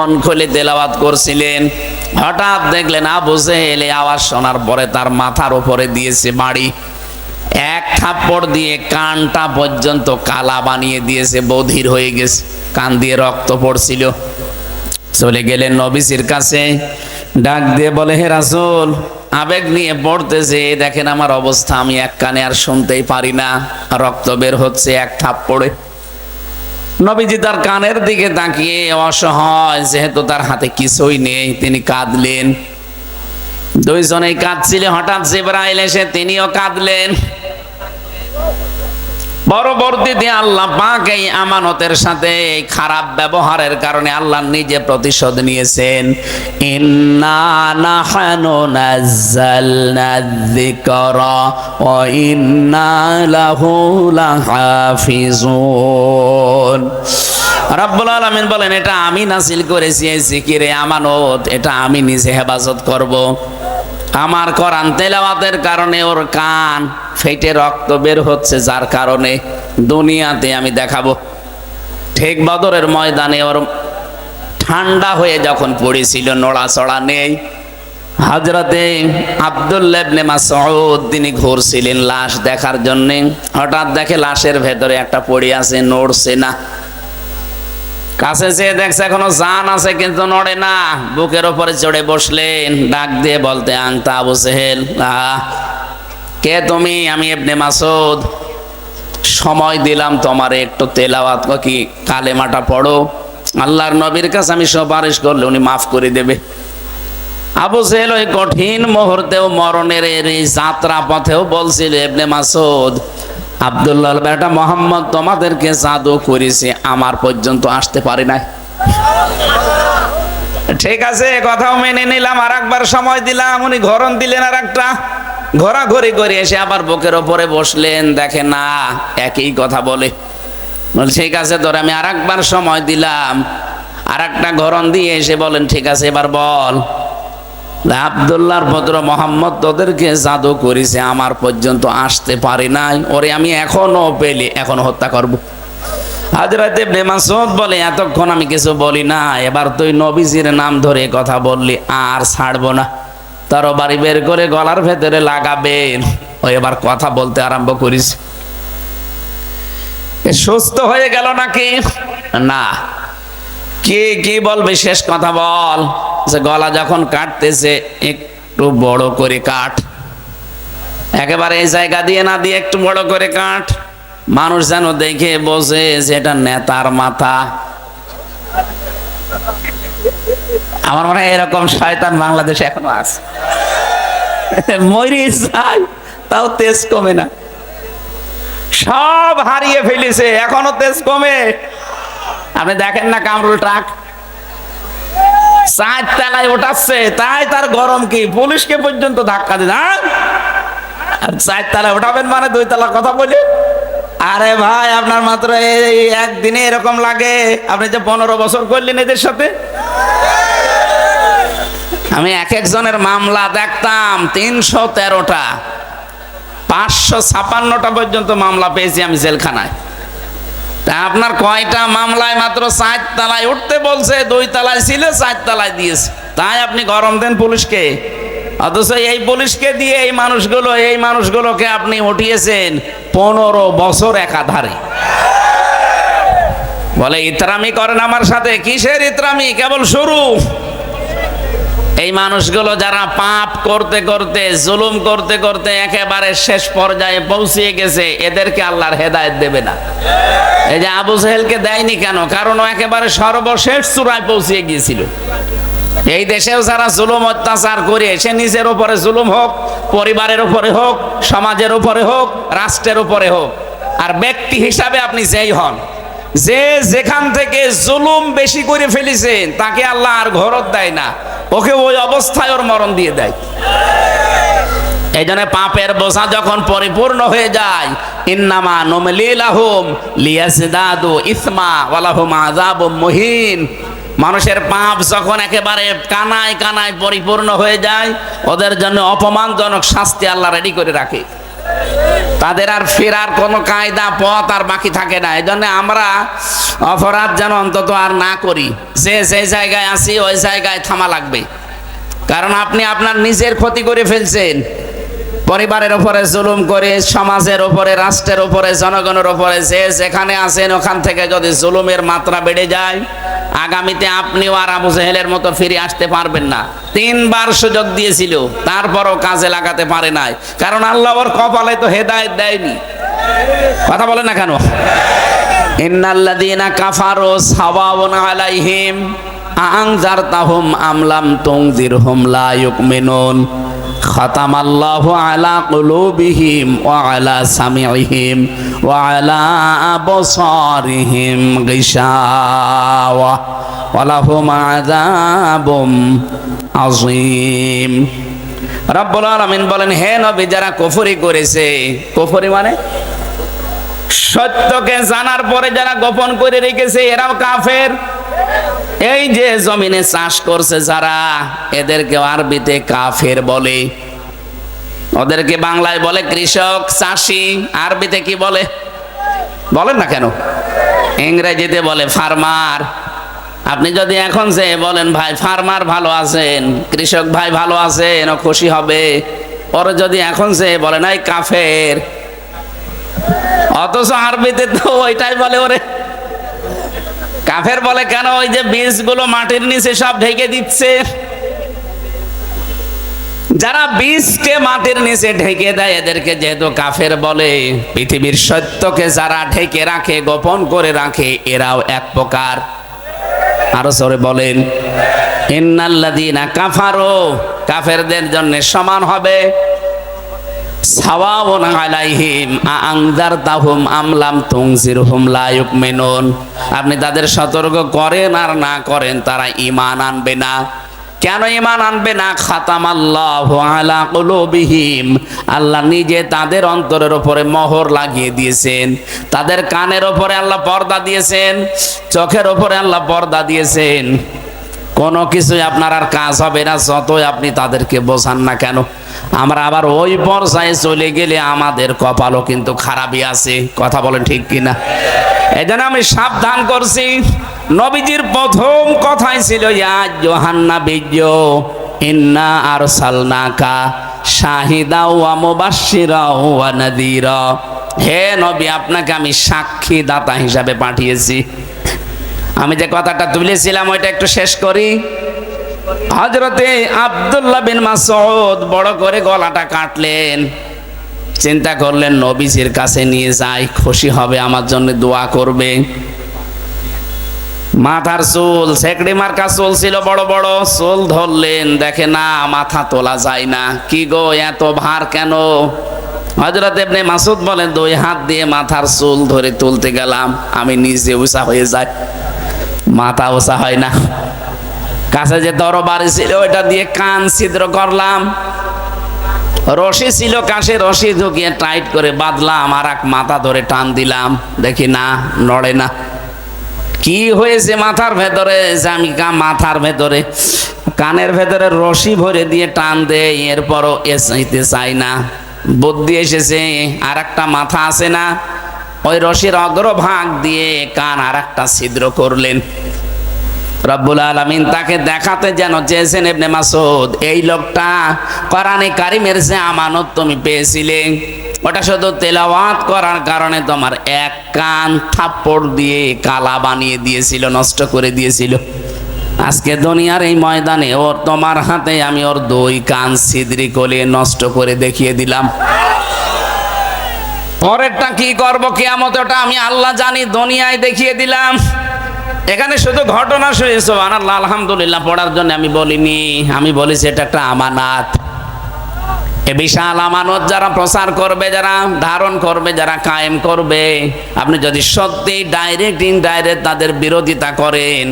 মন খুলে তেলাওয়াত করছিলেন। হঠাৎ দেখলেন আবু জেহেল আওয়াজ শোনার পরে তার মাথার উপরে দিয়েছে বাড়ি এক থাপ্পড় দিয়ে কানটা পর্যন্ত কালা বানিয়ে দিয়েছে, বধির হয়ে গেছে, কান দিয়ে রক্ত পড়ছিল। চলে গেলেন নবিসির কাছে, ডাক দিয়ে বলে, হে রাসূল, আবেগ নিয়ে পড়তেছে, দেখেন আমার অবস্থা, আমি এক কানে আর শুনতেই পারি না, রক্ত বের হচ্ছে এক থাপ্পড়ে। নবীজি তার কানের দিকে তাকিয়ে অসহায়, যেহেতু তার হাতে কিছুই নেই, তিনি কাঁদলেন। দুইজনেই কাঁদছিলেন হঠাৎ জিবরাইল এসে তিনিও কাঁদলেন। পরবর্তীতে আল্লাহ পাক এই আমানতের সাথে এই খারাপ ব্যবহারের কারণে আল্লাহ নিজে প্রতিশোধ নিয়েছেন। ইন্না নাহানু নাযালনা যিকরা, ওয়া ইন্না লাহু লাহাফিজুন। রাব্বুল আলামিন বলেন, এটা আমি নাসিল করেছি এই জিকিরে আমানত। এটা আমি নিজে হেফাজত করব। আমার কোরআন তেলাওয়াতের কারণে ওর কান ফেটে রক্ত বের হচ্ছে, যার কারণে দুনিয়াতে আমি দেখাবো। ঠিক বদরের ময়দানে ওর ঠান্ডা হয়ে যখন পড়েছিল, নড়াচড়া নেই। হাজরতে আবদুল্লাবনে মাসউদ তিনি ঘুরছিলেন লাশ দেখার জন্য। হঠাৎ দেখে লাশের ভেতরে একটা পড়ে আছে, নড়ছে না। কাছে যেয়ে দেখছে এখনও জান আছে কিন্তু নড়ে না। বুকের ওপরে চড়ে বসলেন, ডাক দিয়ে বলতে, আংতা আবু সেহেল কে তুমি? আমি এবনে মাসুদ সময় দিলাম তোমার, একটু তেলাওয়াত কি কালেমাটা পড়ো। আল্লাহর নবীর কাছে আমি সুপারিশ করলে উনি মাফ করে দেবে। আবু সেহেল ওই কঠিন মুহূর্তেও মরণের এই যাত্রা পথেও বলছিল এবনে মাসুদ আব্দুল্লাহ বেটা মোহাম্মদ তোমাদেরকে জাদু করেছে, আমার পর্যন্ত আসতে পারে নাই। ঠিক আছে কথাও মেনে নিলাম আর একবার সময় দিলাম। উনি ঘরণ দিলেন আর একটা ঘোরাঘুরি করে এসে আবার বুকের ওপরে বসলেন, দেখে না, একই কথা বলে। ঠিক আছে, তোর আমি আর একবার সময় দিলাম। আর একটা ঘরণ দিয়ে এসে বলেন ঠিক আছে, এবার বল। আবদুল্লাহর পুত্র মোহাম্মদ তোদেরকে জাদু করেছে, আমার পর্যন্ত আসতে পারি নাই। ওরে আমি এখনও পেলে, এখনও হত্যা করব। হাজরাতে বেমাসুদ বলে, এতক্ষণ আমি কিছু বলি না, এবার তুই নবীজির নাম ধরে কথা বললি, আর ছাড়বো না। তার বাড়ি বের করে গলার ভেতরে লাগাবেন ও, এবার কথা বলতে আরম্ভ করিস। সুস্থ হয়ে গেল নাকি? না কে, কি বলবে? শেষ কথা বল। যে গলা যখন কাটতেছে, একটু বড় করে কাট। একেবারে এই জায়গা দিয়ে না দিয়ে একটু বড় করে কাট। মানুষ যেন দেখে বোঝে যে এটা নেতার মাথা। আমার মনে হয় এরকম শয়তান বাংলাদেশে এখনও আছে। মরি যায়, তাও তেজ কমে না। সব হারিয়ে ফেলেছে, এখনও তেজ কমে। আপনি দেখেন না কামরুল ট্রাক? চার তলায় ওঠাচ্ছে তাই তার গরম কি? পুলিশকে পর্যন্ত ধাক্কা দিন হ্যাঁ? আর চার তলায় ওঠাবেন মানে দুই তলা কথা বলি? আরে ভাই, আপনার মাত্র এই একদিনে এরকম লাগে। আপনি যে পনেরো বছর করলেন এদের সাথে? আমি এক একজনের মামলা দেখতাম, তিনশো তেরোটা, পাঁচশো ছাপান্নটা পর্যন্ত মামলা পেয়েছি আমি জেলখানায়। তা আপনার কয়টা মামলায় মাত্র চার তালায় উঠতে বলছে, দুই তালায় ছিল, চার তালায় দিয়েছে। তাই আপনি গরম দেন পুলিশকে। অথচ এই পুলিশকে দিয়ে এই মানুষগুলো, এই মানুষগুলোকে আপনি উঠিয়েছেন পনেরো বছর একাধারে। বলে, ইতরামি করেন আমার সাথে। কিসের ইতরামি? কেবল শুরু। এই মানুষগুলো যারা পাপ করতে করতে, জুলুম করতে করতে একেবারে শেষ পর্যায়ে পৌঁছিয়ে গেছে, এদেরকে আল্লাহর হেদায়েত দেবে না। এই যে আবু সাহেলকে দেয়নি কেন? কারণ একেবারে সর্বশেষ চূড়ায় পৌঁছিয়ে গিয়েছিল। এই দেশেও যারা জুলুম অত্যাচার করে, সে নিজের উপরে জুলুম হোক, পরিবারের উপরে হোক, সমাজের উপরে হোক, রাষ্ট্রের উপরে হোক, আর ব্যক্তি হিসাবে আপনি যেই হন, যে যেখান থেকে জুলুম বেশি করে ফেলেছেন, তাকে আল্লাহ আর ঘরত দেয় না। ওকে ওই অবস্থায় ওর মরণ দিয়ে দেয়। এই জন্য পাপের বোঝা যখন পরিপূর্ণ হয়ে যায়, ইন্নামা নমলিলাহুম লিয়াসদাদু ইসমা ওয়ালাহুম আযাবুম মুহিন। মানুষের পাপ যখন একেবারে কানায় কানায় পরিপূর্ণ হয়ে যায়, ওদের জন্য অপমানজনক শাস্তি আল্লাহ রেডি করে রাখে। তাদের আর ফেরার কোনো কায়দা, পথ আর বাকি থাকে না। এই জন্য আমরা অপরাধ যেন অন্তত আর না করি। যে যে জায়গায় আসি ওই জায়গায় থামা লাগবে। কারণ আপনি আপনার নিজের ক্ষতি করে ফেলছেন। পরিবারের ওপরে জুলুম করে, সমাজের ওপরে রাষ্ট্রের ওপরে জনগণের ওপরে যে যেখানে আছেন ওখান থেকে যদি জুলুমের মাত্রা বেড়ে যায়, আগামীতে আপনিও আর আবু জেহেলের মতো ফিরে আসতে পারবেন না। তিনবার সুযোগ দিয়েছিল, তারপরও কাজে লাগাতে পারে নাই। কারণ আল্লাহ ওর কপালে তো হেদায়েত দেয়নি। কথা বলে না কেন? ইন্নাল্লাযীনা কাফারু সাওয়াউন আলাইহিম, আনজারতাহুম আমলাম তুনজিরহুম লা ইউমিনুন কুলুবিহিম ওয়া আলা সামিইহিম ওয়া আলা আবসারিহিম গিশাওয়া ওয়া লাহুম আযাবুম আযীম। রব্বুল আলামিন বলেন, হে নবী, যারা কুফরি করেছে, কুফরি মানে? সত্যকে জানার পরে যারা গোপন করে রেখেছে, এরাও কাফের। এই যে জমিনে চাষ করছে যারা এদেরকে আরবিতে কাফের বলে। ওদেরকে বাংলায় বলে কৃষক, চাষি, আরবিতে কি বলে? বলেন না কেন? ইংরেজিতে বলে ফার্মার। আপনি যদি এখন যে বলেন, ভাই, ফার্মার ভালো আছেন, কৃষক ভাই ভালো আছেন, ও খুশি হবে। ওর যদি এখন যে বলেন এই কাফের। অথচ আরবিতে তো ওইটাই বলে ওরে। কাফের বলে, কেন ওই যে বীজগুলো মাটির নিচে সব ঢেকে দিচ্ছে? যারা বীজকে মাটির নিচে ঢেকে দেয়, এদেরকে যেহেতু কাফের বলে, পৃথিবীর সত্যকে যারা ঢেকে রাখে, গোপন করে রাখে, এরাও এক প্রকার। আরও সরে বলেন, ইন্নাল্লাযীনা কাফারো কাফেরদের জন্য সমান হবে। সাওয়াউন আলাইহিম আনজারতাহুম আমলাম তুনজিরহুম লা ইউমিনুন আপনি তাদের সতর্ক করেন আর না করেন, তারা ঈমান আনবে না। কেন ইমান আনবে না? খাতামাল্লাহু আলা কুলুবিহিম। আল্লাহ নিজে তাদের অন্তরের ওপরে মোহর লাগিয়ে দিয়েছেন। তাদের কানের উপরে আল্লাহ পর্দা দিয়েছেন, চোখের উপরে আল্লাহ পর্দা দিয়েছেন। কোনো কিছুই আপনার আর কাজ হবে না, যতই আপনি তাদেরকে বোঝান না কেন। আমরা আবার ওই পর্যায়ে চলে গেলে আমাদের কপালও কিন্তু খারাপই আছে। কথা বলেন ঠিক কিনা? এই জন্য আমি সাবধান করছি। নবীজির প্রথম কথাই ছিল, ইয়া জোহান্না ইন্না আর সালনাকা শাহিদা ওয়া মুবাশশিরা ওয়া নাদিরা। হে নবী, আপনাকে আমি সাক্ষী দাতা হিসাবে পাঠিয়েছি। আমি যে কথাটা তুলেছিলাম, ওইটা একটু শেষ করি। হজরতে আব্দুল্লাহ বিন মাসউদ বড় করে গলাটা কাটলেন। চিন্তা করলেন, নবীজির কাছে নিয়ে যাই, খুশি হবে, আমার জন্য দোয়া করবে। মাথার চুল, সেকড়ি মার্কা চুল ছিল বড় বড়, চুল ধরলেন, দেখে না, মাথা তোলা যায় না। কি গো, এত ভার কেন? হজরত এমনি মাসুদ বলেন, দুই হাত দিয়ে মাথার চুল ধরে তুলতে গেলাম, আমি নিজে উষা হয়ে যাই। মাথা ওষা হয় না। কাছে যে তরবারি ছিল, ওইটা দিয়ে কান ছিদ্র করলাম। রশি ছিল কাছে রশি ঢুকিয়ে টাইট করে বাঁধলাম আর এক মাথা ধরে টান দিলাম। দেখি না, নড়ে না। কি হয়েছে মাথার ভেতরে? আমি কা মাথার ভেতরে, কানের ভেতরে রশি ভরে দিয়ে টান দেয়, এরপরও এসাইতে চাই না। বুদ্ধি এসেছে আর একটা মাথা আছে না। ওই রশির অগ্রভাগ দিয়ে কান আর একটা ছিদ্র করলেন। রব্বুল আলমিন তাকে দেখাতে যেন চেয়েছেন এবনে মাসুদ এই লোকটা কোরআনে কারিমের যে আমানত তুমি পেয়েছিলে, ওটা শুধু তেলাওয়াত করার কারণে তোমার এক কান থাপ্পড় দিয়ে কালা বানিয়ে দিয়েছিল, নষ্ট করে দিয়েছিল। আজকে দুনিয়ার এই ময়দানে ওর তোমার হাতে আমি ওর দুই কান ছিদ্রি করে নষ্ট করে দেখিয়ে দিলাম। পরেরটা কি করব কেয়ামত আমি আল্লাহ জানি, দুনিয়ায় দেখিয়ে দিলাম। এখানে শুধু ঘটনা শুয়েছ আল্লাহ আলহামদুলিল্লাহ, পড়ার জন্য আমি বলিনি। আমি বলেছি, এটা একটা আমানাত। এ বিশাল আমানত যারা প্রচার করবে, যারা ধারণ করবে, যারা কায়েম করবে, আপনি যদি সত্যি ডাইরেক্ট ইনডাইরেক্ট তাদের বিরোধিতা করেন,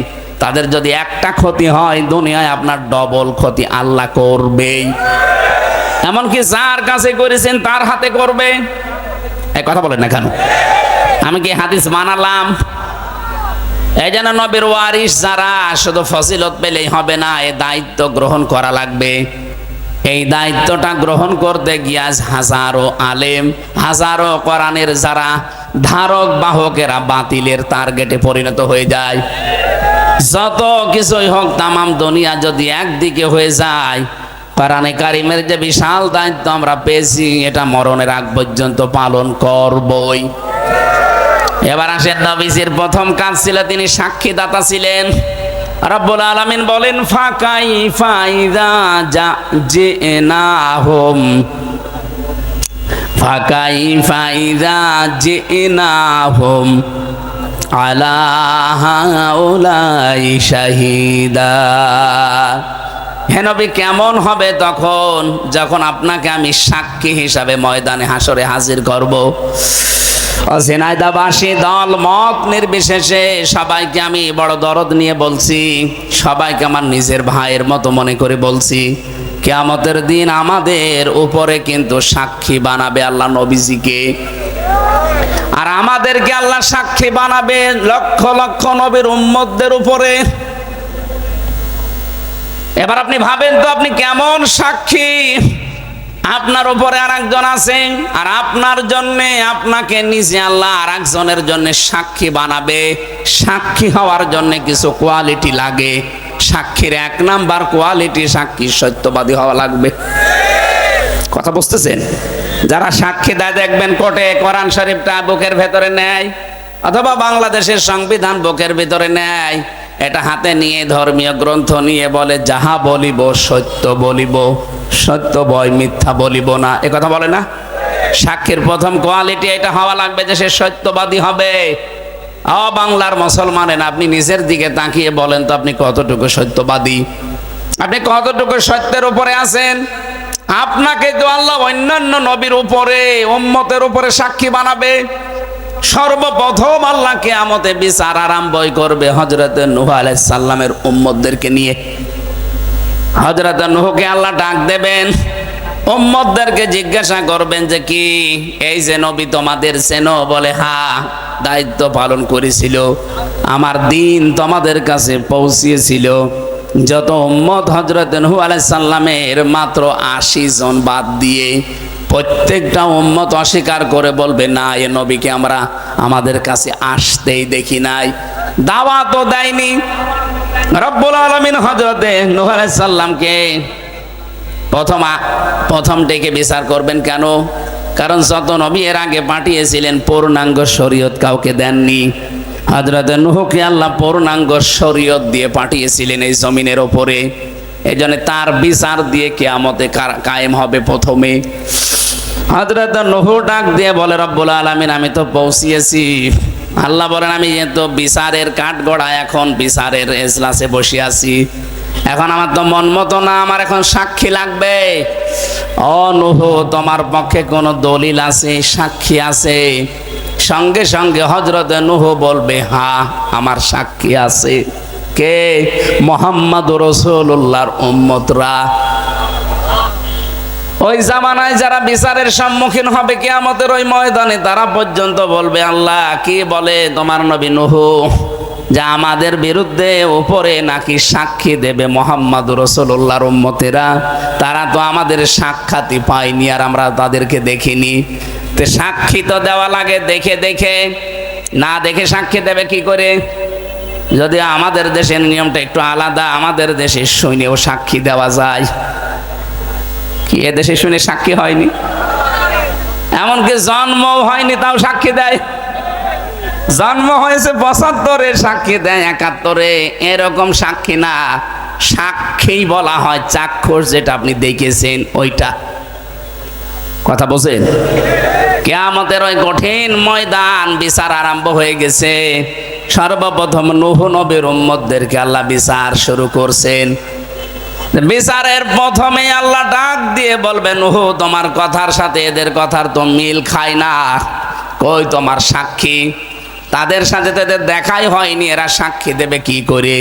তাদের যদি একটা ক্ষতি হয়, দুনিয়ায় আপনার ডবল ক্ষতি আল্লাহ করবেই। এমনকি যার কাছে করেছেন, তার হাতে করবে। কথা বলেন না কেন? আমি কি হাদিস বানালাম? এই যেন নবীর ওয়ারিস যারা, শুধু ফজিলত পেলেই হবে না, এ দায়িত্ব গ্রহণ করা লাগবে। এই দায়িত্বটা গ্রহণ করতে গিয়ে হাজারো আলেম, হাজারো কোরআনের যারা ধারক, বাহকেরা বাতিলের টার্গেটে পরিণত হয়ে যায়। যত কিছুই হোক, তামাম দুনিয়া যদি একদিকে হয়ে যায় কোরআনে কারিমের যে বিশাল দায়িত্ব আমরা পেয়েছি, এটা মরণের আগ পর্যন্ত পালন করবই। এবার আসেন নবীজির প্রথম কাজ ছিল, তিনি সাক্ষীদাতা ছিলেন। রব্বুল আলামিন বলেন, ফাকাই ফাইদা যা যে না হোম ফাকাই ফাইদা যে না হোম আলা শাহিদা। হেনবি কেমন হবে তখন? যখন আপনাকে আমি সাক্ষী হিসাবে ময়দানে হাসরে হাজির করব। ঝিনাইদাবাসী দল, মত নির্বিশেষে সবাইকে আমি বড় দরদ নিয়ে বলছি, সবাইকে আমার নিজের ভাইয়ের মতো মনে করে বলছি, কেয়ামতের দিন আমাদের উপরে কিন্তু সাক্ষী বানাবে আল্লাহ নবীজিকে। আর আমাদেরকে আল্লাহ সাক্ষী বানাবে লক্ষ লক্ষ নবীর উম্মতদের উপরে। এবার আপনি ভাবেন তো আপনি কেমন সাক্ষী? আপনার উপরে আর একজন আছে, আর আপনার জন্য, আপনাকে নিজে আল্লাহ আর একজনের জন্য সাক্ষী বানাবে। সাক্ষী হওয়ার জন্য কিছু কোয়ালিটি লাগে। সাক্ষীর এক নাম্বার কোয়ালিটি সাক্ষী সত্যবাদী হওয়া লাগবে। কথা বুঝতেছেন? যারা সাক্ষী দেয় দেখবেন কোর্টে কোরআন শরীফটা বুকের ভেতরে নেয়, অথবা বাংলাদেশের সংবিধান বুকের ভিতরে নেয়। এটা হাতে নিয়ে ধর্মীয় গ্রন্থ নিয়ে বলে, যাহা বলিব সত্য বলিব, সত্য বয় মিথ্যা বলিব না। এ কথা বলে না? সাক্ষীর প্রথম কোয়ালিটি এটা হওয়া লাগবে যে সে সত্যবাদী হবে। অ, বাংলার মুসলমানেন আপনি নিজের দিকে তাকিয়ে বলেন তো আপনি কতটুকু সত্যবাদী? আপনি কতটুকু সত্যের উপরে আছেন? আপনাকে তো আল্লাহ অন্যান্য নবীর উপরে, উম্মতের উপরে সাক্ষী বানাবে। সর্বপ্রথম আল্লাহ কেয়ামতে বিচার আরম্ভই করবে হজরত নুহ আলাইসাল্লামের উম্মতদেরকে নিয়ে। হজরত নুহকে আল্লাহ ডাক দেবেন। উম্মতদেরকে জিজ্ঞাসা করবেন যে কি, এই যে নবী তোমাদের চেনো? বলে, হা, দায়িত্ব পালন করেছিল। আমার দিন তোমাদের কাছে পৌঁছিয়েছিল যত উম্মত হজরত নুহু আলাইসাল্লামের মাত্র আশি জন বাদ দিয়ে প্রত্যেকটা উম্মত অস্বীকার করে বলবে, না, এ নবীকে আমরা আমাদের কাছে আসতেই দেখি নাই। দাওয়া তো দেয়নি। রব্বুল আলমিন হজরতে নুহ আলাইসাল্লামকে প্রথম প্রথম ডেকে বিচার করবেন কেন? কারণ যত নবী এর আগে পাঠিয়েছিলেন, পূর্ণাঙ্গ শরীয়ত কাউকে দেননি। হজরত নুহকে আল্লাহ পূর্ণাঙ্গ শরীয়ত দিয়ে পাঠিয়েছিলেন এই জমিনের ওপরে। এই তার বিচার দিয়ে কেয়ামতে কায়েম হবে প্রথমে। হজরত নহু ডাক দিয়ে বলে, রব্বুল আলমিন, আমি তো পৌঁছিয়েছি। আল্লাহ বলেন, আমি তো বিচারের কাঠগড়া এখন বিচারের এজলাসে বসে আছি। এখন আমার তো মন মতো না, আমার এখন সাক্ষী লাগবে। ও নুহু তোমার পক্ষে কোনো দলিল আছে, সাক্ষী আছে? সঙ্গে সঙ্গে হজরত নুহু বলবে হ্যাঁ আমার সাক্ষী আছে। কে? মোহাম্মদ রসুল্লাহর উম্মতরা। ওই জামানায় যারা বিচারের সম্মুখীন হবে কেয়ামতের ওই ময়দানে, তারা পর্যন্ত বলবে, আল্লাহ, কি বলে তোমার নবী নুহু? যে আমাদের বিরুদ্ধে উপরে নাকি সাক্ষী দেবে মোহাম্মদ রসুল্লাহর উম্মতেরা? তারা তো আমাদের সাক্ষাৎই পায়নি আর আমরা তাদেরকে দেখিনি। তো সাক্ষী তো দেওয়া লাগে, দেখে দেখে। না দেখে সাক্ষী দেবে কি করে? যদি আমাদের দেশের নিয়মটা একটু আলাদা, আমাদের দেশে সৈন্যও সাক্ষী দেওয়া যায়। কি এদেশে শুনে সাক্ষী হয়নি? এমনকি জন্ম হয়নি, তাও সাক্ষী দেয়। জন্ম হয়েছে পঁচাত্তরে, সাক্ষী দেয় একাত্তরে। এরকম সাক্ষী না। সাক্ষী বলা হয় চাক্ষুষ, যেটা আপনি দেখেছেন ওইটা। কথা বলছেন? কেয়ামতের ওই কঠিন ময়দান বিচার আরম্ভ হয়ে গেছে। সর্বপ্রথম নুহ নবীর উম্মতদেরকে আল্লাহ বিচার শুরু করছেন। বিচারের প্রথমে আল্লাহ ডাক দিয়ে বলবেন ওহো তোমার কথার সাথে এদের কথার তো মিল খায় না। কই তোমার সাক্ষী? তাদের সাথে তাদের দেখাই হয়নি, এরা সাক্ষী দেবে কি করে?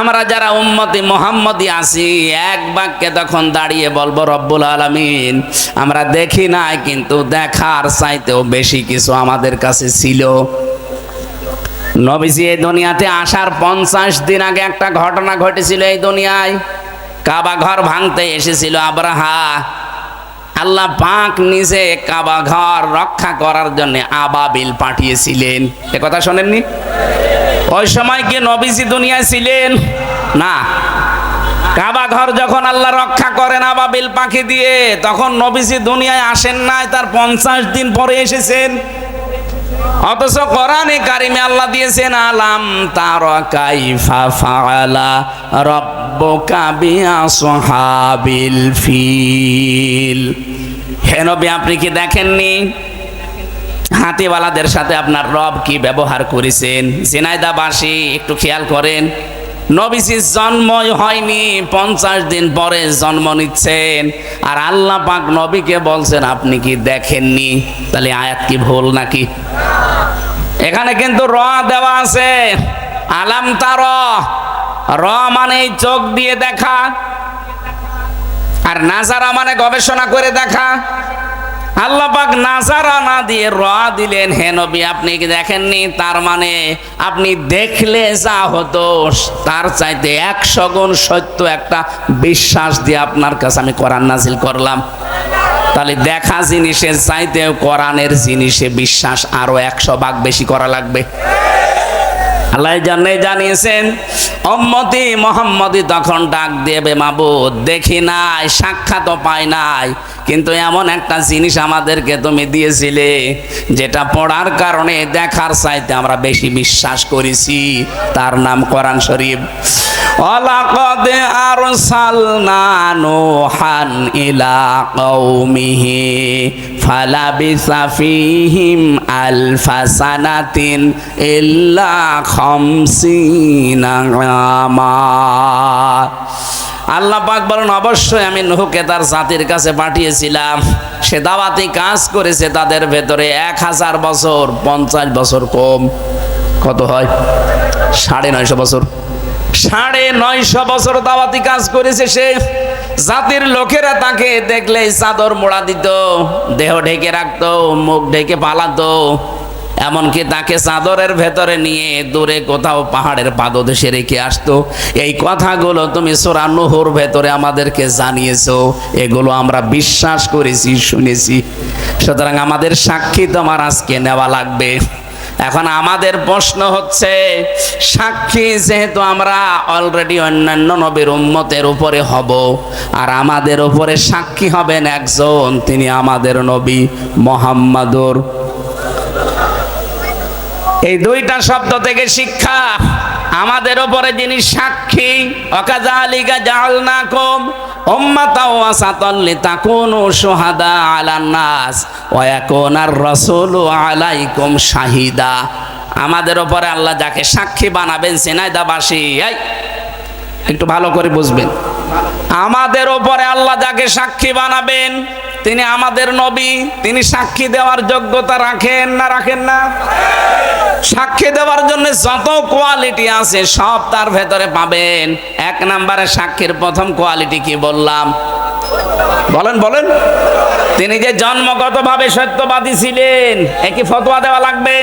আমরা যারা উম্মতি মোহাম্মদি আছি, এক বাক্যে তখন দাঁড়িয়ে বলব, রব্বুল আলমিন, আমরা দেখি নাই, কিন্তু দেখার চাইতেও বেশি কিছু আমাদের কাছে ছিল। নবীজি এই দুনিয়াতে আসার পঞ্চাশ দিন আগে একটা ঘটনা ঘটেছিল এই দুনিয়ায়। কাবা ঘর ভাঙতে এসেছিল আব্রাহা। আল্লাহ পাক নিজে কাবা ঘর রক্ষা করার জন্য আবাবিল পাঠিয়েছিলেন। এ কথা শোনেননি? ওই সময় কি নবীজি দুনিয়ায় ছিলেন? না। কাবা ঘর যখন আল্লাহ রক্ষা করেন আবাবিল পাখি দিয়ে, তখন নবীজি দুনিয়ায় আসেন নাই, তার পঞ্চাশ দিন পরে এসেছেন। অথচ কোরআনে কারিমে আল্লাহ দিয়েছেন, আলাম তার কাইফা ফিল। হে নবী, আপনি কি দেখেননি? হাতিওয়ালাদের সাথে আপনার রব কি ব্যবহার করেছেন? জিনাইদাবাসী একটু খেয়াল করেন। নবীজির জন্মই হয়নি, পঞ্চাশ দিন পরে জন্ম নিচ্ছেন। আর আল্লাহ পাক নবীকে বলছেন, আপনি কি দেখেননি? তাহলে আয়াত কি ভুল নাকি? এখানে কিন্তু র দেওয়া আছে। আলাম তার, র মানে চোখ দিয়ে দেখা। আর নাজারা মানে গবেষণা করে দেখা। আল্লাহ পাক নাজারা না দিয়ে র দিলেন, হে নবী, আপনি কি দেখেননি? তার মানে আপনি দেখলে যা হতো, তার চাইতে একশো গুণ সত্য একটা বিশ্বাস দিয়ে আপনার কাছে আমি কোরআন নাজিল করলাম। তাহলে দেখা জিনিসের চাইতেও কোরআনের জিনিসে বিশ্বাস আরও একশো ভাগ বেশি করা লাগবে। আল্লাহ জানে জানিয়েছেন অম্মতি মোহাম্মদি তখন ডাক দেবে মাবুদ, দেখি নাই সাক্ষাৎ পাই নাই। কিন্তু এমন একটা জিনিস আমাদেরকে তুমি দিয়েছিলে, যেটা পড়ার কারণে দেখার চাইতে আমরা বেশি বিশ্বাস করেছি। তার নাম কোরআন শরীফ। আমা আল্লাহ পাক বলেন, অবশ্যই আমি নুহকে তার জাতির কাছে পাঠিয়েছিলাম। সে দাওয়াতি কাজ করেছে তাদের ভেতরে এক হাজার বছর, পঞ্চাশ বছর কম। কত হয়? সাড়ে নয়শো বছর। সাড়ে নয়শো বছর দাওয়াতি কাজ করেছে সে। জাতির লোকেরা তাকে দেখলে চাদর মোড়া দিত, দেহ ঢেকে রাখতো, মুখ ঢেকে পালাতো। এমনকি তাকে চাদরের ভেতরে নিয়ে দূরে কোথাও পাহাড়ের পাদদেশে রেখে আসতো। এই কথাগুলো তুমি সোরা নহর ভেতরে আমাদেরকে জানিয়েছো। এগুলো আমরা বিশ্বাস করেছি, শুনেছি। সুতরাং আমাদের সাক্ষী তোমার আজকে নেওয়া লাগবে। এখন আমাদের প্রশ্ন হচ্ছে, সাক্ষী যেহেতু আমরা অলরেডি অন্যান্য নবীর উম্মতের উপরে হব, আর আমাদের উপরে সাক্ষী হবেন একজন, তিনি আমাদের নবী মোহাম্মদুর এই দুইটা শব্দ থেকে শিক্ষা। আমাদের উপরে যিনি সাক্ষী অকাজালিকা ইয়াকুনার রাসূলু আলাইকুম শাহিদা। আমাদের ওপরে আল্লাহ যাকে সাক্ষী বানাবেন সেনাইদাবাসী, এই, একটু ভালো করে বুঝবেন। আমাদের ওপরে আল্লাহ যাকে সাক্ষী বানাবেন তিনি আমাদের নবী, তিনি সাক্ষী দেওয়ার যোগ্যতা রাখেন না রাখেন না? সাক্ষী দেওয়ার জন্য যত কোয়ালিটি আছে সব তার ভেতরে পাবেন। এক নম্বরে সাক্ষীর প্রথম কোয়ালিটি কি বললাম? বলেন বলেন। তিনি যে জন্মগতভাবে সত্যবাদী ছিলেন একই ফতোয়া দেওয়া লাগবে?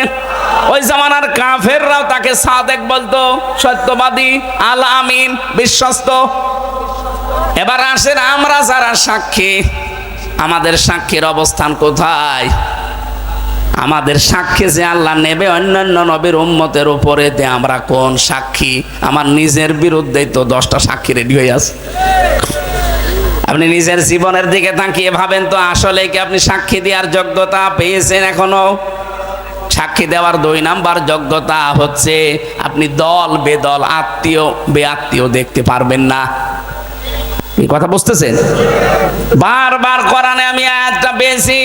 ওই জামানার কাফেররাও তাকে সাদেক বলতো, সত্যবাদী, আল আমিন, বিশ্বস্ত। এবার আসেন আমরা যারা সাক্ষী আমাদের সাক্ষীর অবস্থান কোথায়? আমাদের সাক্ষী যে আল্লাহ নেবে অন্যান্য নবীর উম্মতের উপরে, তে আমরা কোন সাক্ষী? আমার নিজের বিরুদ্ধেই তো দশটা সাক্ষী রেডি হয়ে আছে। আপনি নিজের জীবনের দিকে তাকিয়ে ভাবেন তো আসলে কি আপনি সাক্ষী দেওয়ার যোগ্যতা পেয়েছেন এখনও? সাক্ষী দেওয়ার দুই নাম্বার যোগ্যতা হচ্ছে, আপনি দল বেদল আত্মীয় বে আত্মীয় দেখতে পারবেন না। এই কথা বুঝতেছেন? বারবার কোরআনে আমি আয়াতটা পেয়েছি।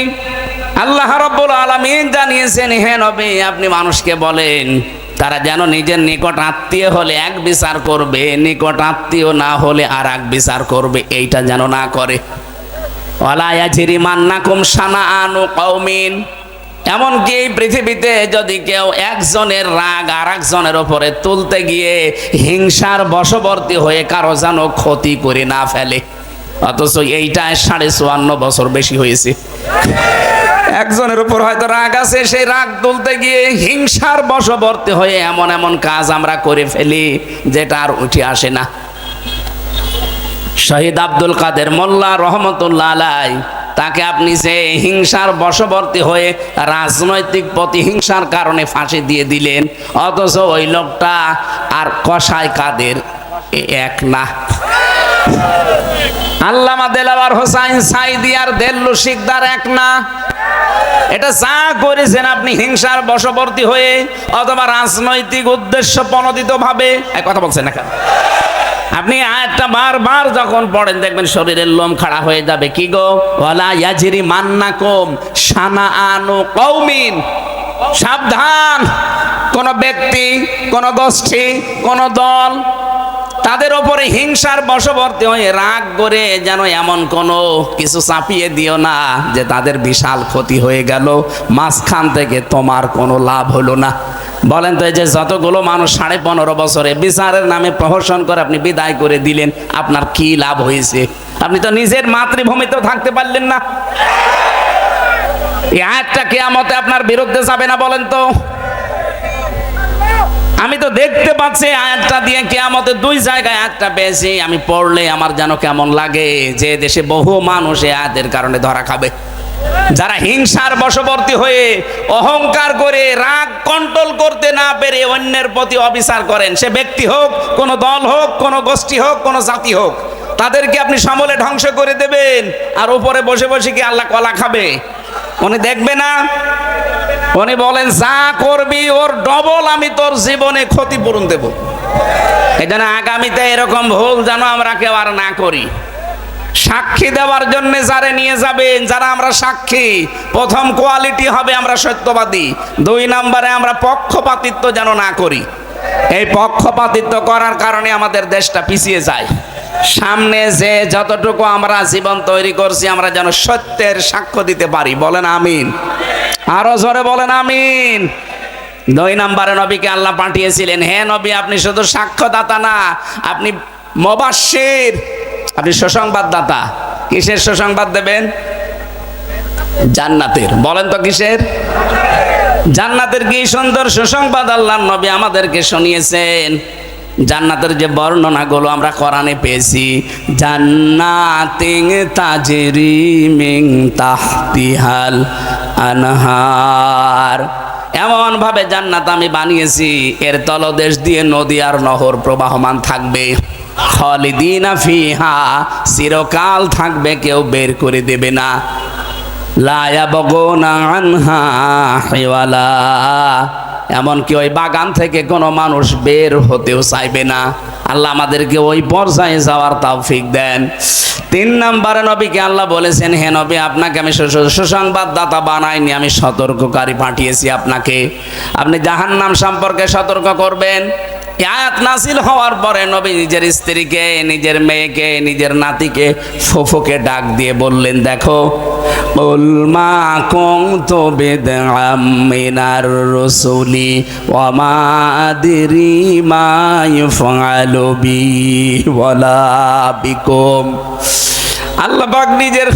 আল্লাহ রাব্বুল আলামিন জানিয়েছেন, হে নবী, আপনি মানুষকে বলেন, তারা যেন নিজের নিকট আত্মীয় হলে এক বিচার করবে, নিকট আত্মীয় না হলে আর এক বিচার করবে, এইটা যেন না করে। ওয়ালায়া জিরিমান্নাকুম সানাআনু কওমিন। এমনকি এই পৃথিবীতে যদি কেউ একজনের রাগ আর একজনের ওপরে তুলতে গিয়ে হিংসার বশবর্তী হয়ে কারও যেন ক্ষতি করে না ফেলে, অথচ এইটা সাড়ে চুয়ান্ন বছর বেশি হয়েছে। একজনের উপর হয়তো রাগ আছে, সেই রাগ তুলতে গিয়ে হিংসার বশবর্তী হয়ে এমন এমন কাজ আমরা করে ফেলি, যেটা আর উঠে আসে না। শহীদ আব্দুল কাদের মোল্লা রহমতুল্লাহ আলাই তাকে আপনি যে হিংসার বশবর্তী হয়ে রাজনৈতিক প্রতিহিংসার কারণে ফাঁসি দিয়ে দিলেন, অথচ ওই লোকটা আর কষায় কাদের? এক না। আল্লামা দেলাওয়ার হোসাইন সাইদি আর দেল্লু শিকদার এক না। এটা যা করেছেন আপনি হিংসার বশবর্তী হয়ে অথবা রাজনৈতিক উদ্দেশ্য প্রণোদিত ভাবে কথা বলছেন না? আপনি আয়াতটা বারবার যখন পড়েন, দেখবেন শরীরের লোম খাড়া হয়ে যাবে। কি গো? ওয়ালা ইয়াজিরি মান্নাকুম সানা আনু কৌমিন সাবধান। কোন ব্যক্তি, কোন গোষ্ঠী, কোন দল তাদের ওপরে হিংসার বশবর্তী হয়ে রাগ করে যেন এমন কোনো কিছু চাপিয়ে দিও না যে তাদের বিশাল ক্ষতি হয়ে গেল। মাঝখান থেকে তোমার কোনো লাভ হলো না। বলেন তো এই যে যতগুলো মানুষ সাড়ে পনেরো বছরে বিচারের নামে প্রহসন করে আপনি বিদায় করে দিলেন, আপনার কি লাভ হয়েছে? আপনি তো নিজের মাতৃভূমিতেও থাকতে পারলেন না। এই আয়াতটা কেয়ামতে আপনার বিরুদ্ধে যাবে না বলেন তো। আমি তো দেখতে পাচ্ছি আয়াতটা দিয়ে কেয়ামতে দুই জায়গায় আয়াতটা পেয়েছি, আমি পড়লে আমার যেন কেমন লাগে, যে দেশে বহু মানুষ এই আয়াতের কারণে ধরা খাবে। যারা হিংসার বশবর্তী হয়ে অহংকার করে রাগ কন্ট্রোল করতে না পেরে অন্যের প্রতি অবিচার করেন, সে ব্যক্তি হোক, কোন দল হোক, কোন গোষ্ঠী হোক, কোন জাতি হোক, তাদেরকে আপনি সমলে ধ্বংস করে দেবেন আর উপরে বসে বসে কি আল্লাহ কলা খাবে? উনি দেখবে না? উনি বলেন, যা করবি ওর ডবল আমি তোর জীবনে ক্ষতিপূরণ দেব। এই জন্য আগামীতে এরকম ভুল যেন আমরা কেউ আর না করি। সাক্ষী দেওয়ার জন্য যারা নিয়ে যাবেন, যারা আমরা সাক্ষী, প্রথম কোয়ালিটি হবে আমরা সত্যবাদী, দুই নম্বরে আমরা পক্ষপাতিত্ব যেন না করি। এই পক্ষপাতিত্ব করার কারণে আমাদের দেশটা পিছিয়ে যায়। সামনে যে যতটুকু আমরা জীবন তৈরি করছি, আমরা যেন সত্যের সাক্ষ্য দিতে পারি। বলেন আমিন। আরও জোরে বলেন আমিন। দুই নম্বরে নবীকে আল্লাহ পাঠিয়েছিলেন, হে নবী, আপনি শুধু সাক্ষ্যদাতা না, আপনি মবাসির আপনি সুসংবাদদাতা। কিসের সুসংবাদ দেবেন? জান্নাতের। বলেন তো কিসের? জান্নাতের কি সুন্দর সুসংবাদ আল্লাহ নবী আমাদেরকে শুনিয়েছেন? জান্নাতের যে বর্ণনাগুলো আমরা কোরআনে পেয়েছি জান্নাতিং তাজরি মিং তাহতিহাল আনহার। এমন ভাবে জান্নাত আমি বানিয়েছি, এর তলদেশ দিয়ে নদী আর নহর প্রবাহমান থাকবে। খালিদিনা ফিহা, চিরকাল থাকবে, কেউ বের করে দেবে না। লায়া বগনা আনহা, হেওয়ালা। এমনকি ওই বাগান থেকে কোনো মানুষ বের হতেও চাইবে না। আল্লাহ আমাদেরকে ওই পর্যায়ে যাওয়ার তৌফিক দেন। তিন নম্বরে নবীকে আল্লাহ বলেছেন, হে নবী, আপনাকে আমি সুসংবাদদাতা বানাইনি, আমি সতর্ককারী পাঠিয়েছি আপনাকে। আপনি জাহান্নাম সম্পর্কে সতর্ক করবেন আয়াত নাসিল হওয়ার পরে নবী নিজের স্ত্রীকে, নিজের মেয়েকে, নিজের নাতিকে, ফুফুকে ডাক দিয়ে বললেন, দেখো উলমা কং তো বেদ মিনার রসুলি ওমা আদিরি মা ইফআলু বি ওয়ালা বিকুম। আল্লাহ পাক নিজের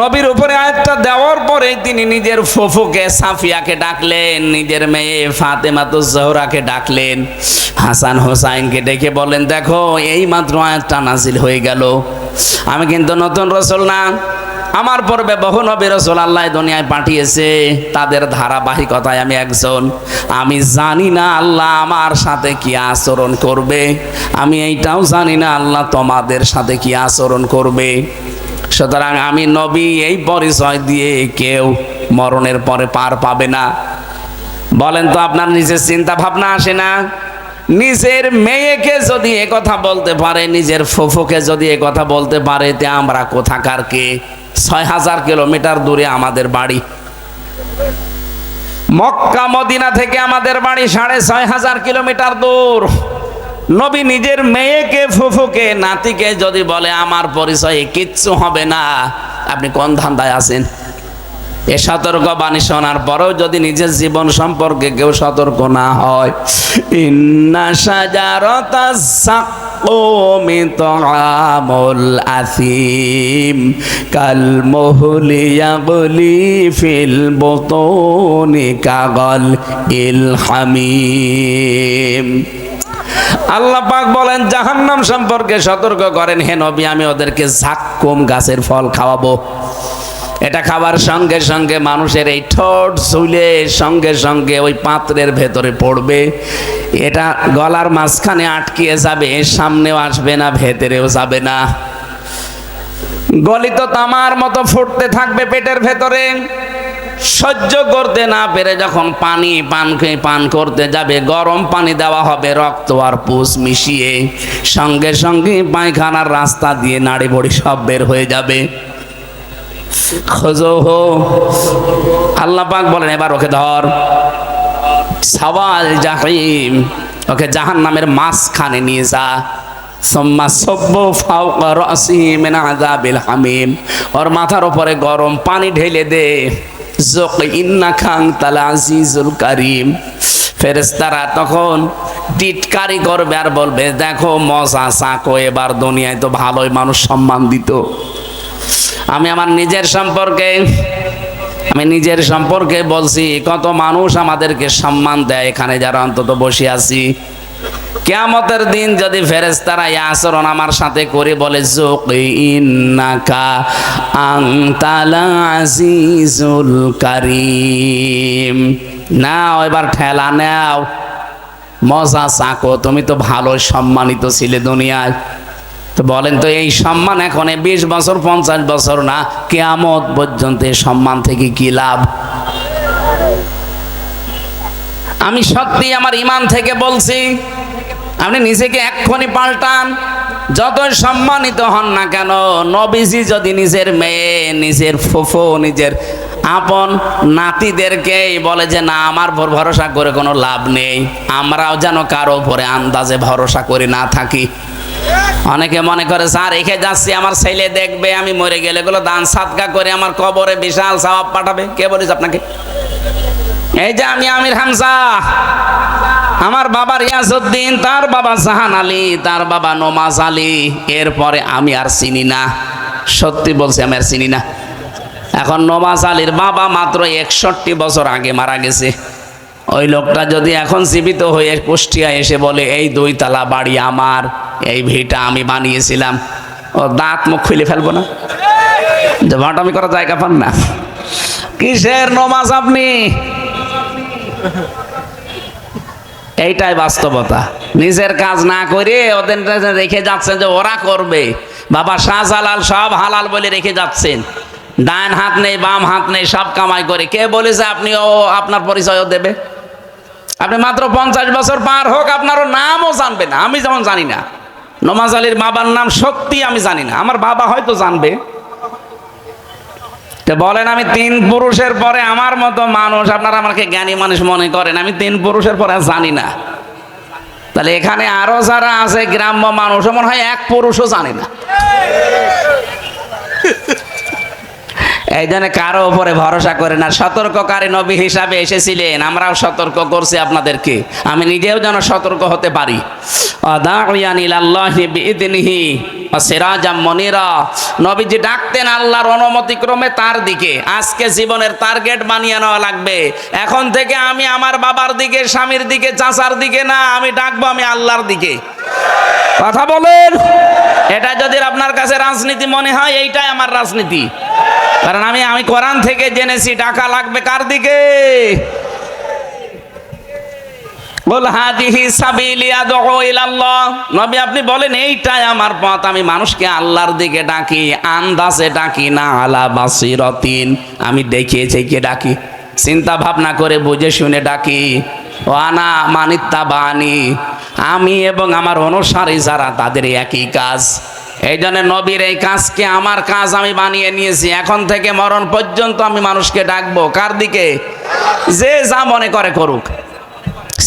নবীর উপরে আয়াতটা দেওয়ার পরে তিনি নিজের ফুফুকে সাফিয়াকে ডাকলেন, নিজের মেয়ে ফাতেমাতু জহরাকে ডাকলেন, হাসান হোসাইনকে ডেকে বলেন দেখো এই মাত্র আয়াতটা নাজিল হয়ে গেল। আমি কিন্তু নতুন রসল না। আমার পর্বে বহু নবী রসুল আল্লাহ দুনিয়ায় পাঠিয়েছে, তাদের ধারাবাহিকতায় আমি একজন। আমি জানি না আল্লাহ আমার সাথে কি আচরণ করবে, আমি এইটাও জানি না আল্লাহ তোমাদের সাথে কি আচরণ করবে। সুতরাং আমি নবী এই পরিচয় দিয়ে কেউ মরণের পরে পার পাবে না। বলেন তো আপনার নিজের চিন্তা ভাবনা আসে না? নিজের মেয়েকে যদি কথা বলতে পারে, নিজের ফুফুকে যদি কথা বলতে পারে, তে আমরা কোথাকার কে? ছয় হাজার কিলোমিটার দূরে আমাদের বাড়ি। মক্কা, মদিনা থেকে আমাদের বাড়ি সাড়ে ছয় হাজার কিলোমিটার দূর। নবী নিজের মেয়েকে, ফুফুকে, নাতিকে যদি বলে, আমার পরিচয়ে কিচ্ছু হবে না। আপনি কোন ধান্দায় আছেন? এ সতর্ক বাণী শোনার পরেও যদি নিজের জীবন সম্পর্কে কেউ সতর্ক না হয় আসিম কাগল ইল হামিম। আল্লাহ পাক বলেন, জাহান্নাম সম্পর্কে সতর্ক করেন। হে নবী, আমি ওদেরকে ঝাক্কুম গাছের ফল খাওয়াবো। এটা খাবার সঙ্গে সঙ্গে মানুষের এই ঠোঁট চুলে সঙ্গে সঙ্গে ওই পাত্রের ভেতরে পড়বে। এটা গলার মাঝখানে আটকিয়ে যাবে, সামনেও আসবে না, ভেতরেও যাবে না। গলিত তামার মতো ফুটতে থাকবে পেটের ভেতরে। সহ্য করতে না পেরে যখন পানি পান পান করতে যাবে, গরম পানি দেওয়া হবে, রক্ত আর পুষ মিশিয়ে সঙ্গে সঙ্গে পায়খানার রাস্তা দিয়ে নাড়ি বড়ি সব বের হয়ে যাবে। আল্লাহ পাক বলেন, এবার ওকে ধর। সওয়াল জাহিম, ওকে জাহান নামের মাঝখানে নিয়ে যা। ওর মাথার উপরে গরম পানি ঢেলে দে। কারিম। ফেরেস্তারা তখন টিটকারি করবে আর বলবে, দেখো মজা সাকো এবার দুনিয়ায় তো ভালোই মানুষ সম্মান দিত। আমি আমার নিজের সম্পর্কে, আমি নিজের সম্পর্কে বলছি, কত মানুষ আমাদেরকে সম্মান দেয় এখানে যারা অন্তত বসে আছি। কেয়ামতের দিন যদি ফেরেস্তারা এই আচরণ আমার সাথে করে বলে কারিম। নাও, এবার ঠেলা নাও। মজা চাকো, তুমি তো ভালো সম্মানিত ছিলে দুনিয়ায়। তো বলেন তো এই সম্মান এখন বিশ বছর, পঞ্চাশ বছর না, কেয়ামত পর্যন্ত সম্মান থেকে কি লাভ? আমি সত্যি আমার ইমান থেকে বলছি, আপনি নিজেকে এক্ষুনি পাল্টান, যতই সম্মানিত হন না কেন, নবীজি যদি নিজের মেয়ে, নিজের ফুফু, নিজের আপন নাতিদেরকেই বলে যে, না, আমার উপর ভরসা করে কোনো লাভ নেই, আমরাও যেন কারও উপরে আন্দাজে ভরসা করে না থাকি। অনেকে মনে করে, স্যার রেখে যাচ্ছি, আমার ছেলে দেখবে, আমি মরে গেলে। এগুলো দান সাতকা করে আমার কবরে বিশাল সওয়াব পাঠাবে। কে বলিস আপনাকে? এই যে আমি আমির হামজা, আমার বাবা রিয়াজউদ্দিন, তার বাবা জাহান আলী, তার বাবা নমাজ আলী। এরপরে আমি আর চিনি না। সত্যি বলছি, আমি আর চিনি না। এখন নমাজ আলীর বাবা মাত্র একষট্টি বছর আগে মারা গেছে। ওই লোকটা যদি এখন জীবিত হয়ে কুষ্টিয়া এসে বলে, এই দুই তালা বাড়ি আমার, এই ভিটা আমি বানিয়েছিলাম, ও দাঁত মুখ খুলে ফেলব না? যে ভাটামি করা জায়গা পান না? কিসের নমাজ আপনি? এইটাই বাস্তবতা। নিজের কাজ না করে ওদের রেখে যাচ্ছেন যে ওরা করবে। বাবা শাহজালাল সব হালাল বলে রেখে যাচ্ছেন। ডান হাত নেই, বাম হাত নেই, সব কামাই করে। কে বলেছে আপনি ও আপনার পরিচয়ও দেবে? আপনি মাত্র পঞ্চাশ বছর পার হোক, আপনারও নামও জানবে না। আমি যেমন জানি না। নমাজ আলীর বাবার নাম সত্যি আমি জানি না। আমার বাবা হয়তো জানবে। বলেন, আমি তিন পুরুষের পরে আমার মতো মানুষ, আপনারা আমাকে জ্ঞানী মানুষ মনে করেন, আমি তিন পুরুষের পরে জানি না। তাহলে এখানে আরও যারা আছে, গ্রাম্য মানুষ মনে হয় এক পুরুষও জানে না। এই জন্য কারও উপরে ভরসা করে না। সতর্ককারী নবী হিসাবে এসেছিলেন, আমরাও সতর্ক করছি আপনাদেরকে। আমি নিজেও যেন সতর্ক হতে পারি। মনিরা। নবীজি ডাকতেন আল্লাহর অনুমতিক্রমে তার দিকে। আজকে জীবনের টার্গেট বানিয়ে নেওয়া লাগবে। এখন থেকে আমি আমার বাবার দিকে, স্বামীর দিকে, চাচার দিকে না, আমি ডাকবো আমি আল্লাহর দিকে। কথা বলেন? এটা যদি আপনার কাছে রাজনীতি মনে হয়, এইটাই আমার রাজনীতি। কারণ আমি আমি কোরআন থেকে জেনেছি টাকা লাগবে কার দিকে? বল, হাদিহি সাবিলি আদউ ইলাল্লাহ। নবী, আপনি বলেন, এইটাই আমার পথ। আমি মানুষকে আল্লাহর দিকে ডাকি, আন্দাজে ডাকি, না আলা বাসিরতিন। আমি দেখিয়ে চেকে ডাকি। চিন্তা ভাবনা করে বুঝে শুনে ডাকি। ও আনা মানিত্তা বানি আমি এবং আমার অনুসারী যারা, তাদের একই কাজ। এই জন্য নবীর এই কাজকে আমার কাজ আমি বানিয়ে নিয়েছি। এখন থেকে মরণ পর্যন্ত আমি মানুষকে ডাকবো। কার দিকে? যে যা মনে করে করুক।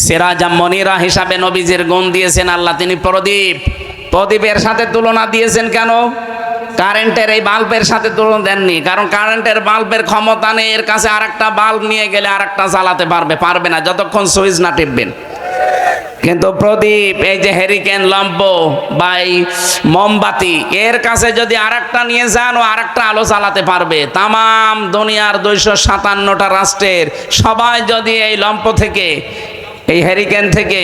সেরাজা মনিরা হিসাবে নবীজির গুণ দিয়েছেন আল্লাহ, তিনি প্রদীপ। প্রদীপের সাথে তুলনা দিয়েছেন কেন? কারেন্টের এই বাল্বের সাথে তুলনা দেননি, কারণ কারেন্টের বাল্বের ক্ষমতা নেই, এর কাছে আরেকটা বাল্ব নিয়ে গেলে আরেকটা জ্বালাতে পারবে পারবে না, যতক্ষণ সুইচ না টিপবেন। কিন্তু প্রদীপ, এই যে হেরিকেন লম্প বা এই মোমবাতি, এর কাছে যদি আরেকটা নিয়ে যান, ও আরেকটা আলো জ্বালাতে পারবে। তামাম দুনিয়ার দুইশো সাতান্নটা রাষ্ট্রের সবাই যদি এই লম্প থেকে এই হ্যারিকেন থেকে,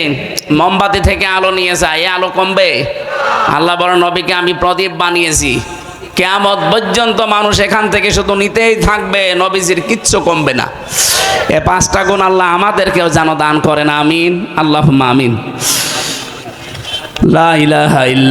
মোমবাতি থেকে আলো নিয়ে যায় আলো কমবে। আল্লাহ বড় নবীকে আমি প্রদীপ বানিয়েছি। কেয়ামত পর্যন্ত মানুষ এখান থেকে শুধু নিতেই থাকবে, নবীজির কিচ্ছু কমবে না। এ পাঁচটা গুণ আল্লাহ আমাদেরকেও যেন দান করেন, আমিন। আল্লাহ আমিন। লা ইলাহা ইল্লা